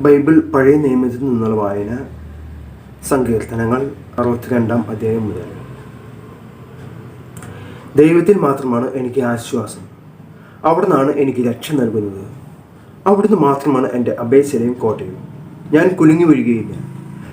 Bible പഴയ നിയമത്തിൽ നിന്നുള്ള വായന സങ്കീർത്തനങ്ങൾ അറുപത്തിരണ്ടാം അധ്യായം മുതൽ. ദൈവത്തിൽ മാത്രമാണ് എനിക്ക് ആശ്വാസം. അവിടുന്നാണ് എനിക്ക് രക്ഷ നൽകുന്നത്. അവിടുന്ന് മാത്രമാണ് എന്റെ അപേക്ഷയും കോട്ടയും. ഞാൻ കുലുങ്ങി വീഴുകയില്ല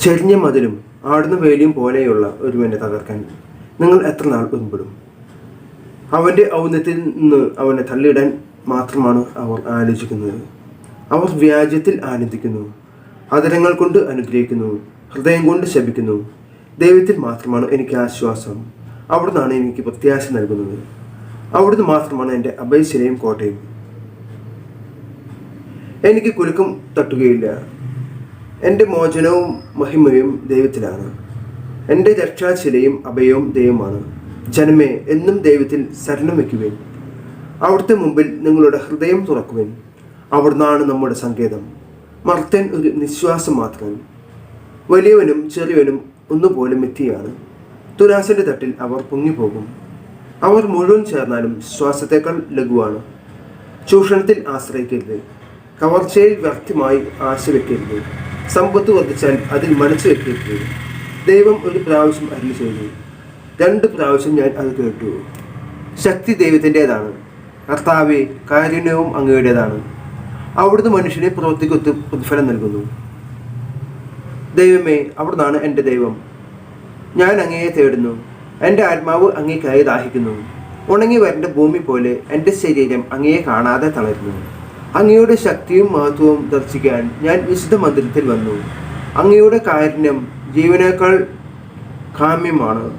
ചെരിഞ്ഞ മതിലും ആടുന്ന വേലിയും പോലെയുള്ള ഒരുവനെ തകർക്കാൻ നിങ്ങൾ എത്ര നാൾ ഉൾപ്പെടും അവന്റെ ഔന്നത്തിൽ നിന്ന് അവനെ തള്ളിയിടാൻ മാത്രമാണ് അവർ ആലോചിക്കുന്നത്. അവർ വ്യാജത്തിൽ ആനന്ദിക്കുന്നു അതരങ്ങൾ കൊണ്ട് അനുഗ്രഹിക്കുന്നു ഹൃദയം കൊണ്ട് ശപിക്കുന്നു. ദൈവത്തിൽ മാത്രമാണ് എനിക്ക് ആശ്വാസം. അവിടുന്നാണ് എനിക്ക് പ്രത്യാശ നൽകുന്നത്. അവിടുന്ന് മാത്രമാണ് എന്റെ അഭയശിലയും കോട്ടയും. എനിക്ക് കുലുക്കം തട്ടുകയില്ല. എന്റെ മോചനവും മഹിമയും ദൈവത്തിലാണ്. എന്റെ രക്ഷാശിലയും അഭയവും ദൈവമാണ്. ജനമേ എന്നും ദൈവത്തിൽ ശരണം വയ്ക്കുവേൻ. അവിടുത്തെ മുമ്പിൽ നിങ്ങളുടെ ഹൃദയം തുറക്കുവേൻ. അവിടുന്നാണ് നമ്മുടെ സങ്കേതം. മർത്തൻ ഒരു നിശ്വാസം മാത്രം വലിയവനും ചെറിയവനും ഒന്നുപോലെ എത്തിയാണ്. തുലാസിന്റെ തട്ടിൽ അവർ പൊങ്ങിപ്പോകും. അവർ മുഴുവൻ ചേർന്നാലും ശ്വാസത്തേക്കാൾ ലഘുവാണ്. ചൂഷണത്തിൽ ആശ്രയിക്കരുത്. കവർച്ചയിൽ വ്യർത്ഥമായി ആശ വെക്കരുത് സമ്പത്ത് വർദ്ധിച്ചാൽ അതിൽ മനസ്സ് വെക്കരുത്. ദൈവം ഒരു പ്രാവശ്യം അരുളി ചെയ്തു. രണ്ട് പ്രാവശ്യം ഞാൻ അത് കേട്ടു. ശക്തി ദൈവത്തിന്റെതാണ് കർത്താവെ കാരുണ്യവും അങ്ങയുടേതാണ്. അവിടുന്ന് മനുഷ്യനെ പ്രവൃത്തിക്കൊത്ത് പ്രതിഫലം നൽകുന്നു. ദൈവമേ അവിടുന്നാണ് എന്റെ ദൈവം. ഞാൻ അങ്ങയെ തേടുന്നു. എന്റെ ആത്മാവ് അങ്ങേക്കായി ദാഹിക്കുന്നു. ഉണങ്ങി വരേണ്ട ഭൂമി പോലെ എന്റെ ശരീരം അങ്ങയെ കാണാതെ തളരുന്നു. അങ്ങയുടെ ശക്തിയും മഹത്വവും ദർശിക്കാൻ ഞാൻ വിശുദ്ധ മന്ദിരത്തിൽ വന്നു. അങ്ങയുടെ കാരുണ്യം ജീവനേക്കാൾ കാമ്യമാണ്.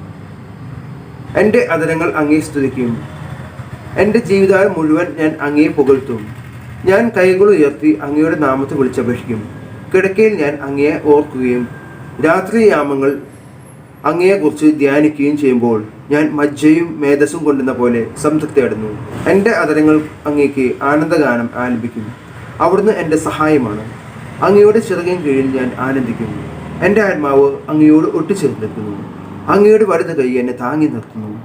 എന്റെ അതരങ്ങൾ അങ്ങേ സ്തുതിക്കും. എന്റെ ജീവിതം മുഴുവൻ ഞാൻ അങ്ങയെ പുകഴ്ത്തും. ഞാൻ കൈകൾ ഉയർത്തി അങ്ങയുടെ നാമത്തെ വിളിച്ചപേക്ഷിക്കും. കിടക്കയിൽ ഞാൻ അങ്ങയെ ഓർക്കുകയും രാത്രി യാമങ്ങൾ അങ്ങയെക്കുറിച്ച് ധ്യാനിക്കുകയും ചെയ്യുമ്പോൾ ഞാൻ മജ്ജയും മേധസ്സും കൊണ്ടുന്ന പോലെ സംതൃപ്തി അടുന്നു. എന്റെ അതരങ്ങൾ അങ്ങേക്ക് ആനന്ദഗാനം ആലപിക്കും. അവിടുന്ന് എന്റെ സഹായമാണ്. അങ്ങയുടെ ചിറകിൻ കീഴിൽ ഞാൻ ആനന്ദിക്കുന്നു എന്റെ ആത്മാവ് അങ്ങയോട് ഒട്ടിച്ചേർന്നിരിക്കുന്നു. അങ്ങയുടെ വലുത് കൈ എന്നെ താങ്ങി നിർത്തുന്നു.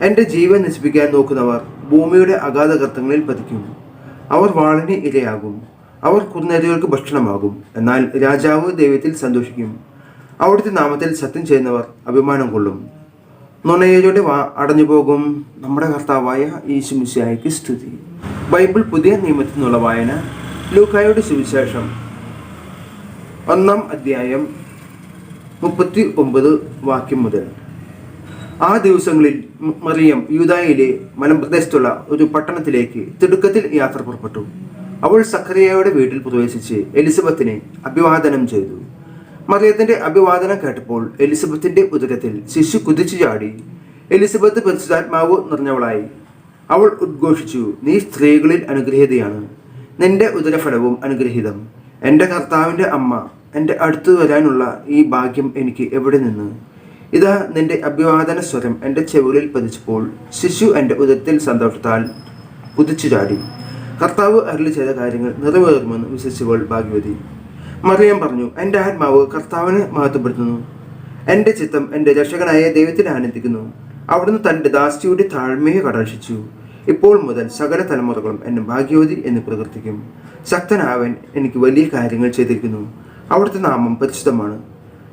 എന്റെ ജീവൻ നശിപ്പിക്കാൻ നോക്കുന്നവർ ഭൂമിയുടെ അഗാധ ഗർത്തങ്ങളിൽ പതിക്കും. അവർ വാളിന് ഇരയാകും. അവർ കുറുനരികൾക്ക് ഭക്ഷണമാകും. എന്നാൽ രാജാവ് ദൈവത്തിൽ സന്തോഷിക്കും. അവിടുത്തെ നാമത്തിൽ സത്യം ചെയ്യുന്നവർ അഭിമാനം കൊള്ളും. നുണയരുടെ വാ അടഞ്ഞു പോകും നമ്മുടെ കർത്താവായ ഈശുമിശിയായിക്ക് സ്തുതി. ബൈബിൾ പുതിയ നിയമത്തിൽ നിന്നുള്ള വായന. ലൂക്കായുടെ സുവിശേഷം. ഒന്നാം അധ്യായം മുപ്പത്തി ഒമ്പത് വാക്യം മുതൽ. ആ ദിവസങ്ങളിൽ മറിയം യൂതായിലെ മലമ്പ്രദേശത്തുള്ള ഒരു പട്ടണത്തിലേക്ക് തിടുക്കത്തിൽ യാത്ര പുറപ്പെട്ടു. അവൾ സഖറിയയുടെ വീട്ടിൽ പ്രവേശിച്ച് എലിസബത്തിനെ അഭിവാദനം ചെയ്തു. മറിയത്തിന്റെ അഭിവാദനം കേട്ടപ്പോൾ എലിസബത്തിന്റെ ഉദരത്തിൽ ശിശു കുതിച്ചു ചാടി. എലിസബത്ത് പരിശുദ്ധാത്മാവ് നിറഞ്ഞവളായി. അവൾ ഉദ്ഘോഷിച്ചു നീ സ്ത്രീകളിൽ അനുഗ്രഹീതയാണ്. നിന്റെ ഉദരഫലവും അനുഗ്രഹീതം. എന്റെ കർത്താവിന്റെ അമ്മ എന്റെ അടുത്ത് വരാനുള്ള ഈ ഭാഗ്യം എനിക്ക് എവിടെ നിന്ന്? ഇതാ നിന്റെ അഭിവാദന സ്വരം എന്റെ ചെവിളിൽ പതിച്ചപ്പോൾ ശിശു എന്റെ ഉദരത്തിൽ സന്തോഷത്താൽ കുതിച്ചു ചാടി. കർത്താവ് അരുളി ചെയ്ത കാര്യങ്ങൾ നിറവേറുമെന്ന് വിശ്വസിച്ചവൾ ഭാഗ്യവതി. മറിയം പറഞ്ഞു എന്റെ ആത്മാവ് കർത്താവിനെ മഹത്വപ്പെടുത്തുന്നു. എന്റെ ചിത്തം എന്റെ രക്ഷകനായ ദൈവത്തിൽ ആനന്ദിക്കുന്നു. അവിടുന്ന് തന്റെ ദാസിയുടെ താഴ്മയെ കടാക്ഷിച്ചു ഇപ്പോൾ മുതൽ സകല തലമുറകളും എന്നെ ഭാഗ്യവതി എന്ന് പ്രകീർത്തിക്കും. ശക്തനാവൻ എനിക്ക് വലിയ കാര്യങ്ങൾ ചെയ്തിരിക്കുന്നു. അവിടുത്തെ നാമം പരിശുദ്ധമാണ്.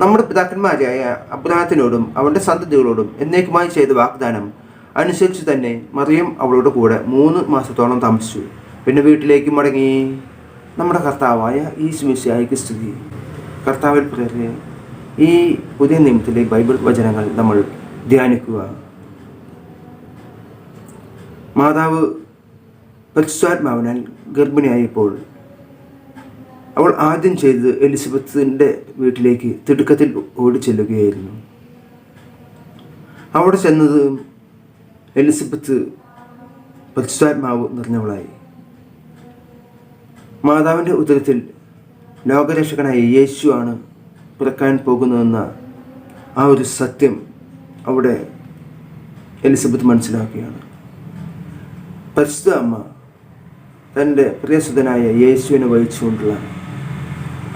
നമ്മുടെ പിതാക്കന്മാരായ അബ്രഹത്തിനോടും അവന്റെ സന്തതികളോടും എന്നേക്കുമായി ചെയ്ത വാഗ്ദാനം അനുസരിച്ച് തന്നെ മറിയം അവളോട് കൂടെ മൂന്ന് മാസത്തോളം താമസിച്ചു. പിന്നെ വീട്ടിലേക്ക് മടങ്ങി നമ്മുടെ കർത്താവായ ഈ സ്മിശായിക്ക് സ്തുതി. കർത്താവിൽ പ്രേരെ ഈ പുതിയ നിയമത്തിലെ ബൈബിൾ വചനങ്ങൾ നമ്മൾ ധ്യാനിക്കുക. മാതാവ് പരിശുദ്ധാത്മാവിനാൽ ഗർഭിണിയായപ്പോൾ അവൾ ആദ്യം ചെയ്തത് എലിസബത്തിന്റെ വീട്ടിലേക്ക് തിടുക്കത്തിൽ ഓടി ചെല്ലുകയായിരുന്നു. അവിടെ ചെന്നത് എലിസബത്ത് പരിശുദ്ധാത്മാവ് നിറഞ്ഞവളായി. മാതാവിന്റെ ഉദരത്തിൽ ലോകരക്ഷകനായ യേശു ആണ് പിറക്കാൻ പോകുന്നതെന്ന ആ ഒരു സത്യം അവിടെ എലിസബത്ത് മനസ്സിലാക്കുകയാണ്. പരിശുദ്ധ അമ്മ തന്റെ പ്രിയസുതനായ യേശുവിനെ വഹിച്ചുകൊണ്ടുള്ള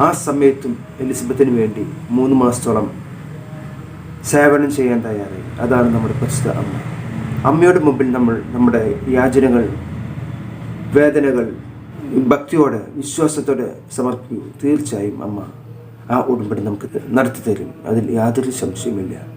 ആ സമയത്തും എലിസബത്തിന് വേണ്ടി മൂന്ന് മാസത്തോളം സേവനം ചെയ്യാൻ തയ്യാറായി. അതാണ് നമ്മുടെ പരിശുദ്ധ അമ്മ. അമ്മയുടെ മുമ്പിൽ നമ്മൾ നമ്മുടെ യാചനകൾ വേദനകൾ ഭക്തിയോടെ വിശ്വാസത്തോടെ സമർപ്പിക്കൂ. തീർച്ചയായും അമ്മ ആ ഉടമ്പടി നമുക്ക് നടത്തി തരും അതിൽ യാതൊരു സംശയമില്ല